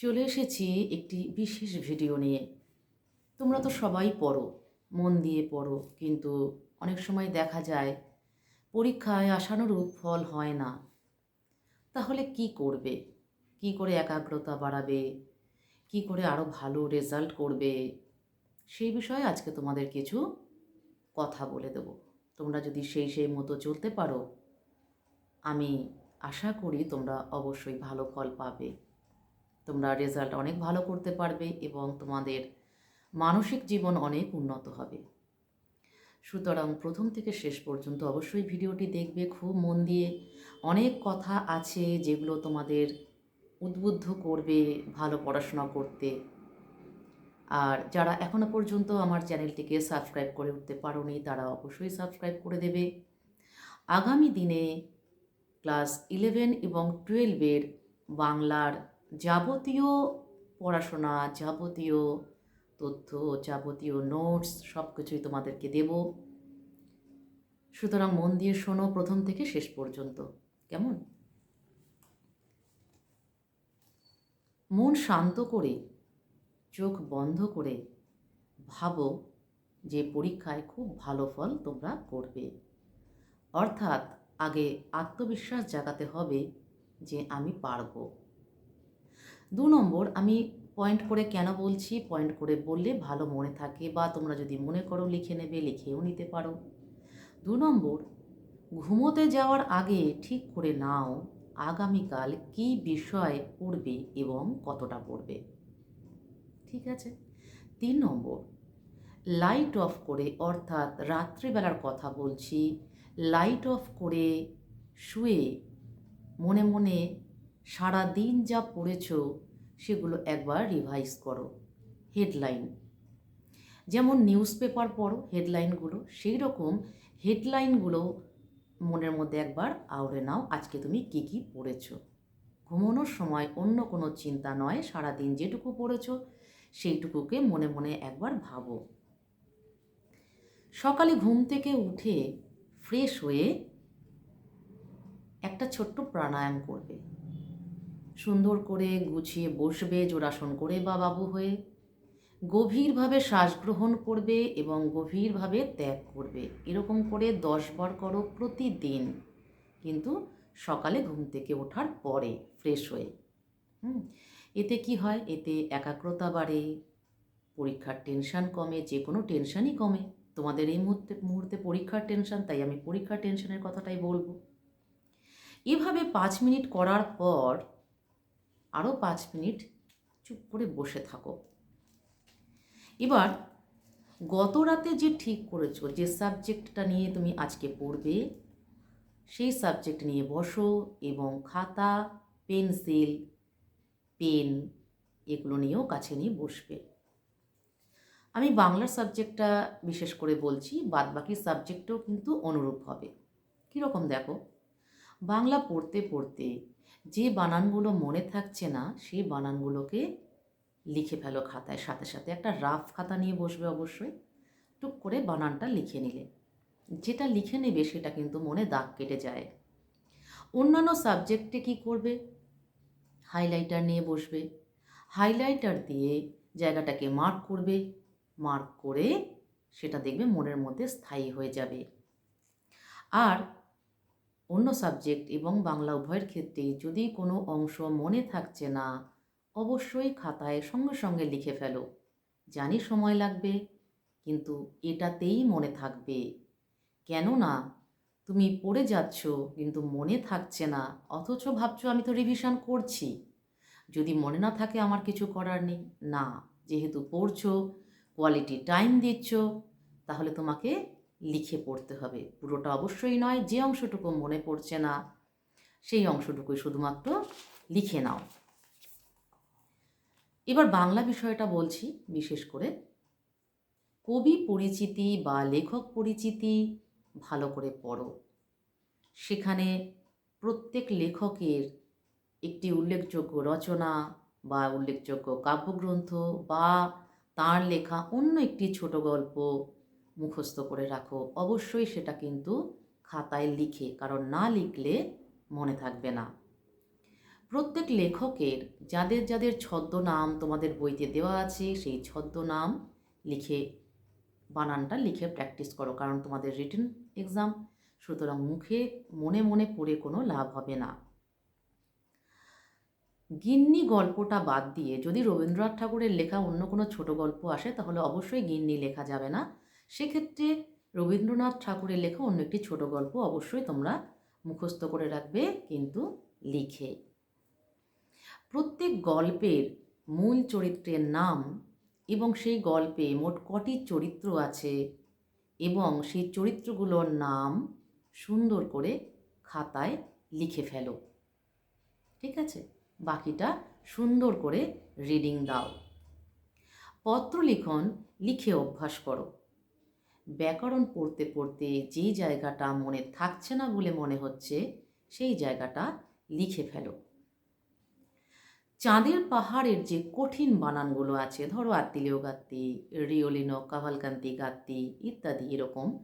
চলে এসেছি একটি বিশেষ ভিডিও নিয়ে। তোমরা তো সবাই পড়ো, মন দিয়ে পড়ো, কিন্তু অনেক সময় দেখা যায় পরীক্ষায় আশানুরূপ ফল হয় না। তাহলে কি করবে? কি করে একাগ্রতা বাড়াবে? কি করে আরও ভালো রেজাল্ট করবে? সেই বিষয়ে আজকে তোমাদের কিছু কথা বলে দেব। তোমরা যদি সেই সেই মতো চলতে পারো, আমি আশা করি তোমরা অবশ্যই ভালো ফল পাবে। তোমরা রেজাল্ট অনেক ভালো করতে পারবে এবং তোমাদের মানসিক জীবন অনেক উন্নত হবে। সুতরাং প্রথম থেকে শেষ পর্যন্ত অবশ্যই ভিডিওটি দেখবে, খুব মন দিয়ে অনেক কথা আছে যেগুলো তোমাদের উদ্বুদ্ধ করবে ভালো পড়াশোনা করতে। আর যারা এখনও পর্যন্ত আমার চ্যানেলটিকে সাবস্ক্রাইব করে উঠতে পারোনি, তারা অবশ্যই সাবস্ক্রাইব করে দেবে। আগামী দিনে ক্লাস ইলেভেন এবং টুয়েলভের বাংলার যাবতীয় পড়াশোনা, যাবতীয় তথ্য, যাবতীয় নোটস সব কিছুই তোমাদেরকে দেব। সুতরাং মন দিয়ে শোনো প্রথম থেকে শেষ পর্যন্ত। কেমন? মন শান্ত করে, চোখ বন্ধ করে ভাবো যে পরীক্ষায় খুব ভালো ফল তোমরা করবে। অর্থাৎ আগে আত্মবিশ্বাস জাগাতে হবে যে আমি পারব। দু নম্বর, আমি পয়েন্ট করে কেন বলছি? পয়েন্ট করে বললে ভালো মনে থাকে বা তোমরা যদি মনে করো লিখে নেবে, লিখেও নিতে পারো। দু নম্বর, ঘুমোতে যাওয়ার আগে ঠিক করে নাও আগামীকাল কি বিষয় পড়বে এবং কতটা পড়বে। ঠিক আছে? তিন নম্বর লাইট অফ করে, অর্থাৎ রাত্রিবেলার কথা বলছি লাইট অফ করে শুয়ে মনে মনে সারা দিন যা পড়েছ, সেগুলো একবার রিভাইজ করো। হেডলাইন যেমন নিউজ পেপার পড়ো হেডলাইনগুলো সেই রকম হেডলাইনগুলো মনের মধ্যে একবার আওড়ে নাও, আজকে তুমি কী কী পড়েছো। ঘুমানোর সময় অন্য কোনো চিন্তা নয়, সারাদিন যেটুকু পড়েছো, সেইটুকুকে মনে মনে একবার ভাবো। সকালে ঘুম থেকে উঠে ফ্রেশ হয়ে একটা ছোট্ট প্রাণায়াম করবে। সুন্দর করে গুছিয়ে বসবে জোড়াসন করে বা বাবু হয়ে। গভীরভাবে শ্বাস গ্রহণ করবে এবং গভীরভাবে ত্যাগ করবে। এরকম করে দশ বার করো প্রতিদিন। কিন্তু সকালে ঘুম থেকে ওঠার পরে ফ্রেশ হয়ে। হুম, এতে কি হয়? এতে একাগ্রতা বাড়ে, পরীক্ষার টেনশান কমে যে কোনো টেনশানই কমে। তোমাদের এই মুহূর্তে মুহূর্তে পরীক্ষার টেনশান, তাই আমি পরীক্ষার টেনশনের কথাটাই বলব। এভাবে পাঁচ মিনিট করার পর আরও পাঁচ মিনিট চুপ করে বসে থাকো। এবার গত রাতে যে ঠিক করেছ, যে সাবজেক্টটা নিয়ে তুমি আজকে পড়বে, সেই সাবজেক্ট নিয়ে বসো এবং খাতা, পেন্সিল, পেন এগুলো নিয়েও কাছে নিয়ে বসবে। আমি বাংলার সাবজেক্টটা বিশেষ করে বলছি বাদ বাকি সাবজেক্টও কিন্তু অনুরূপ হবে। কীরকম দেখো, বাংলা পড়তে পড়তে যে বানানগুলো মনে থাকছে না, সেই বানানগুলোকে লিখে ফেলো খাতায়। সাথে সাথে একটা রাফ খাতা নিয়ে বসবে অবশ্যই। টুক করে বানানটা লিখে নিলে। যেটা লিখে নেবে সেটা কিন্তু মনে দাগ কেটে যায়। অন্যান্য সাবজেক্টে কি করবে? হাইলাইটার নিয়ে বসবে। হাইলাইটার দিয়ে জায়গাটাকে মার্ক করবে। মার্ক করে সেটা দেখবে মনের মধ্যে স্থায়ী হয়ে যাবে। আর অন্য সাবজেক্ট এবং বাংলা উভয়ের ক্ষেত্রে যদি কোনো অংশ মনে থাকছে না, অবশ্যই খাতায় সঙ্গে সঙ্গে লিখে ফেলো। জানি সময় লাগবে, কিন্তু এটাতেই মনে থাকবে। কেননা, তুমি পড়ে যাচ্ছ, কিন্তু মনে থাকছে না, অথচ ভাবছ আমি তো রিভিশন করছি। যদি মনে না থাকে আমার কিছু করার নেই, না, যেহেতু পড়ছো কোয়ালিটি টাইম দিচ্ছ, তাহলে তোমাকে লিখে পড়তে হবে। পুরোটা অবশ্যই নয়, যে অংশটুকু মনে পড়ছে না, সেই অংশটুকুই শুধুমাত্র লিখে নাও। এবার বাংলা বিষয়টা বলছি, বিশেষ করে। কবি পরিচিতি বা লেখক পরিচিতি ভালো করে পড়ো। সেখানে প্রত্যেক লেখকের একটি উল্লেখযোগ্য রচনা বা উল্লেখযোগ্য কাব্যগ্রন্থ বা তার লেখা অন্য একটি ছোট গল্প মুখস্থ করে রাখো। অবশ্যই সেটা কিন্তু খাতায় লিখে, কারণ না লিখলে মনে থাকবে না। প্রত্যেক লেখকের যাদের যাদের ছদ্মনাম তোমাদের বইতে দেওয়া আছে, সেই ছদ্মনাম লিখে, বানানটা লিখে প্র্যাকটিস করো, কারণ তোমাদের রিটেন এক্সাম সুতরাং মুখে, মনে মনে পড়ে কোনো লাভ হবে না। গিন্নি গল্পটা বাদ দিয়ে যদি রবীন্দ্রনাথ ঠাকুরের লেখা অন্য কোনো ছোট গল্প আসে, তাহলে অবশ্যই গিন্নি লেখা যাবে না। সেক্ষেত্রে রবীন্দ্রনাথ ঠাকুরের লেখা অন্য একটি ছোট গল্প অবশ্যই তোমরা মুখস্থ করে রাখবে, কিন্তু লিখে। প্রত্যেক গল্পের মূল চরিত্রের নাম এবং সেই গল্পে মোট কটি চরিত্র আছে এবং সেই চরিত্রগুলোর নাম সুন্দর করে খাতায় লিখে ফেলো। ঠিক আছে? বাকিটা সুন্দর করে রিডিং দাও। পত্র লিখন লিখে অভ্যাস করো। ব্যাকরণ পড়তে পড়তে যে জায়গাটা মনে থাকছে না বলে মনে হচ্ছে, সেই জায়গাটা লিখে ফেলো। চাঁদের পাহাড়ের যে কঠিন বানানগুলো আছে, ধরো আত্মিলীয় গাত্তি, রিওলিনো, কাভালকান্তি গাত্তি ইত্যাদি এরকম,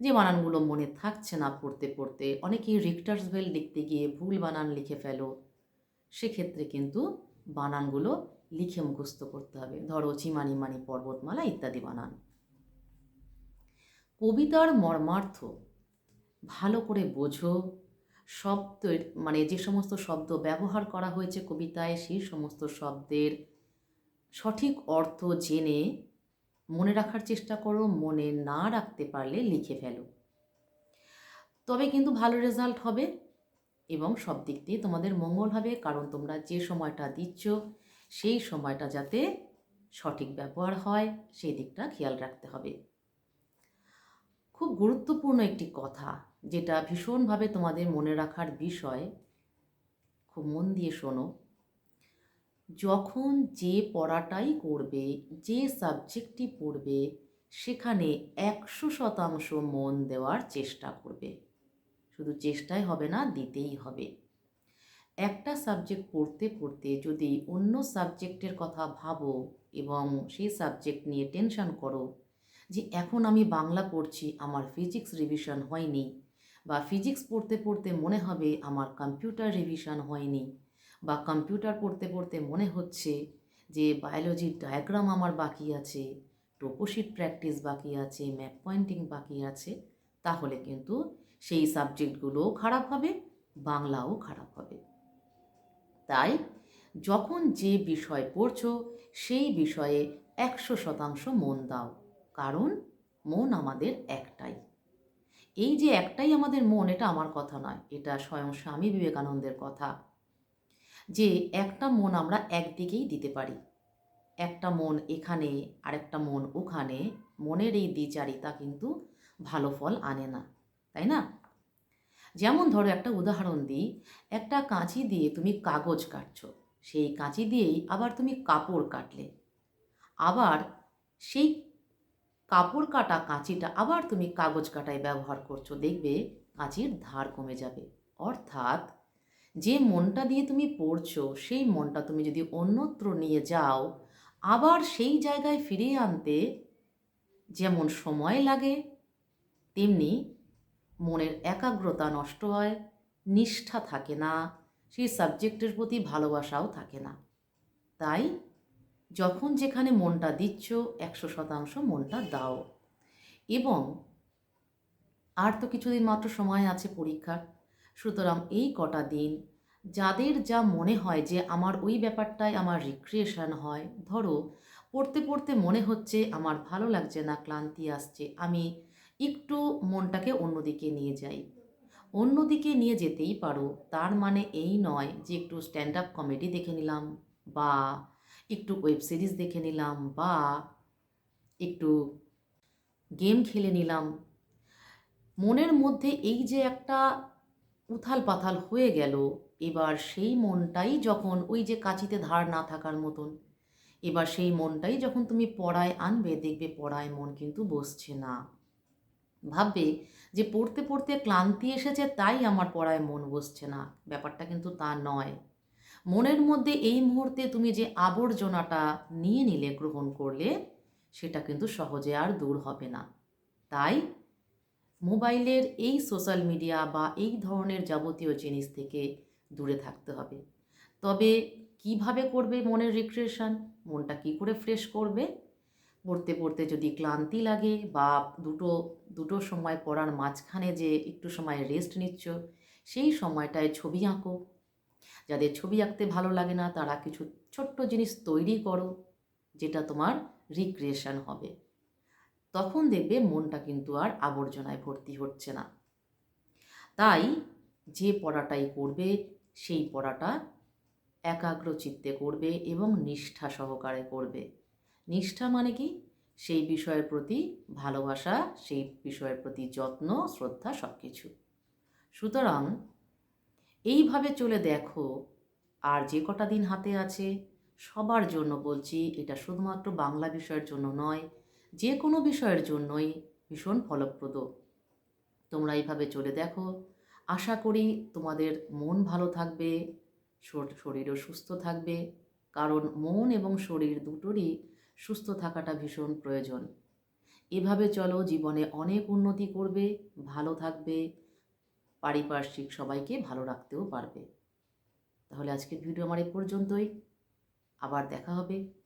যে বানানগুলো মনে থাকছে না পড়তে পড়তে, অনেকেই রিক্টার্স বেল লিখতে গিয়ে ভুল বানান লিখে ফেলো। সেক্ষেত্রে কিন্তু বানানগুলো লিখে মুখস্থ করতে হবে। ধরো চিমানি মানি পর্বতমালা ইত্যাদি বানান। কবিতার মর্মার্থ। ভালো করে বোঝো। শব্দের মানে যে সমস্ত শব্দ ব্যবহার করা হয়েছে কবিতায়, সেই সমস্ত শব্দের সঠিক অর্থ জেনে মনে রাখার চেষ্টা করো, মনে না রাখতে পারলে লিখে ফেলো। তবে কিন্তু ভালো রেজাল্ট হবে এবং সব দিক দিয়ে তোমাদের মঙ্গল হবে, কারণ তোমরা যে সময়টা দিচ্ছ, সেই সময়টা যাতে সঠিক ব্যবহার হয়, সেই দিকটা খেয়াল রাখতে হবে। খুব গুরুত্বপূর্ণ একটি কথা, যেটা ভীষণভাবে তোমাদের মনে রাখার বিষয়। খুব মন দিয়ে শোনো। যখন যে পড়াটাই করবে, যে সাবজেক্টটি পড়বে, সেখানে একশো শতাংশ মন দেওয়ার চেষ্টা করবে। শুধু চেষ্টাই হবে না, দিতেই হবে। একটা সাবজেক্ট পড়তে পড়তে যদি অন্য সাবজেক্টের কথা ভাবো এবং সেই সাবজেক্ট নিয়ে টেনশন করো যে এখন আমি বাংলা পড়ছি, আমার ফিজিক্স রিভিশন হয়নি বা ফিজিক্স পড়তে পড়তে মনে হবে আমার কম্পিউটার রিভিশন হয়নি বা কম্পিউটার পড়তে পড়তে মনে হচ্ছে যে বায়োলজির ডায়াগ্রাম আমার বাকি আছে টোপোশিট প্র্যাকটিস বাকি আছে ম্যাপ পয়েন্টিং বাকি আছে, তাহলে কিন্তু সেই সাবজেক্টগুলোও খারাপ হবে, বাংলাও খারাপ হবে। তাই যখন যে বিষয় পড়ছো, সেই বিষয়ে একশো শতাংশ মন দাও। কারণ মন আমাদের একটাই। এই যে একটাই আমাদের মন, এটা আমার কথা নয়, এটা স্বয়ং স্বামী বিবেকানন্দের কথা। যে একটা মন আমরা একদিকেই দিতে পারি। একটা মন এখানে, আরেকটা মন ওখানে, মনের এই দ্বিচারিতা কিন্তু ভালো ফল আনে না, তাই না? যেমন ধরো একটা উদাহরণ দিই, একটা কাঁচি দিয়ে তুমি কাগজ কাটছো, সেই কাঁচি দিয়েই আবার তুমি কাপড় কাটলে। আবার সেই কাপড় কাটা কাঁচিটা আবার তুমি কাগজ কাটায় ব্যবহার করছ, দেখবে কাঁচির ধার কমে যাবে। অর্থাৎ যে মনটা দিয়ে তুমি পড়ছো, সেই মনটা তুমি যদি অন্যত্র নিয়ে যাও, আবার সেই জায়গায় ফিরিয়ে আনতে যেমন সময় লাগে, তেমনি মনের একাগ্রতা নষ্ট হয়, নিষ্ঠা থাকে না, সেই সাবজেক্টের প্রতি ভালোবাসাও থাকে না। তাই যখন যেখানে মনটা দিচ্ছ, একশো শতাংশ মনটা দাও। এবং আর তো কিছুদিন মাত্র সময় আছে পরীক্ষার। সুতরাং এই কটা দিন যাদের যা মনে হয় যে আমার ওই ব্যাপারটায় আমার রিক্রিয়েশন হয়, ধরো, পড়তে পড়তে মনে হচ্ছে আমার ভালো লাগছে না, ক্লান্তি আসছে, আমি একটু মনটাকে অন্যদিকে নিয়ে যাই। অন্যদিকে নিয়ে যেতেই পারো, তার মানে এই নয় যে একটু স্ট্যান্ড আপ কমেডি দেখে নিলাম বা একটু ওয়েব সিরিজ দেখে নিলাম বা একটু গেম খেলে নিলাম। মনের মধ্যে এই যে একটা উথাল পাথাল হয়ে গেল, এবার সেই মনটাই যখন ওই যে কাঁচিতে ধার না থাকার মতন, এবার সেই মনটাই যখন তুমি পড়ায় আনবে, দেখবে পড়ায় মন কিন্তু বসছে না। ভাববে যে পড়তে পড়তে ক্লান্তি এসেছে, তাই আমার পড়ায় মন বসছে না। ব্যাপারটা কিন্তু তা নয়। মনের মধ্যে এই মুহূর্তে তুমি যে আবর্জনাটা নিয়ে নিলে, গ্রহণ করলে, সেটা কিন্তু সহজে আর দূর হবে না। তাই মোবাইলের এই সোশ্যাল মিডিয়া বা এই ধরনের যাবতীয় জিনিস থেকে দূরে থাকতে হবে। তবে কীভাবে করবে মনের রিক্রিয়েশন? মনটা কি করে ফ্রেশ করবে? পড়তে পড়তে যদি ক্লান্তি লাগে বা দুটো দুটো সময় পড়ার মাঝখানে যে একটু সময় রেস্ট নিচ্ছ, সেই সময়টায় ছবি আঁকো। যাদের ছবি আঁকতে ভালো লাগে না, তারা কিছু ছোট্ট জিনিস তৈরি করো, যেটা তোমার রিক্রিয়েশন হবে। তখন দেখবে মনটা কিন্তু আর আবর্জনায় ভর্তি হচ্ছে না। তাই যে পড়াটাই করবে, সেই পড়াটা একাগ্র চিত্তে করবে এবং নিষ্ঠা সহকারে করবে। নিষ্ঠা মানে কি? সেই বিষয়ের প্রতি ভালোবাসা, সেই বিষয়ের প্রতি যত্ন, শ্রদ্ধা সব কিছু সুতরাং এইভাবে চলে দেখো। আর যে কটা দিন হাতে আছে, সবার জন্য বলছি, এটা শুধুমাত্র বাংলা বিষয়ের জন্য নয় যে কোনো বিষয়ের জন্যই ভীষণ ফলপ্রদ। তোমরা এইভাবে চলে দেখো। আশা করি তোমাদের মন ভালো থাকবে, শর- শরীরও সুস্থ থাকবে, কারণ মন এবং শরীর দুটোরই সুস্থ থাকাটা ভীষণ প্রয়োজন। এভাবে চলো, জীবনে অনেক উন্নতি করবে, ভালো থাকবে পারিপার্শ্বিক সবাইকে ভালো রাখতেও পারবে। তাহলে আজকের ভিডিও আমার এ পর্যন্তই। আবার দেখা হবে।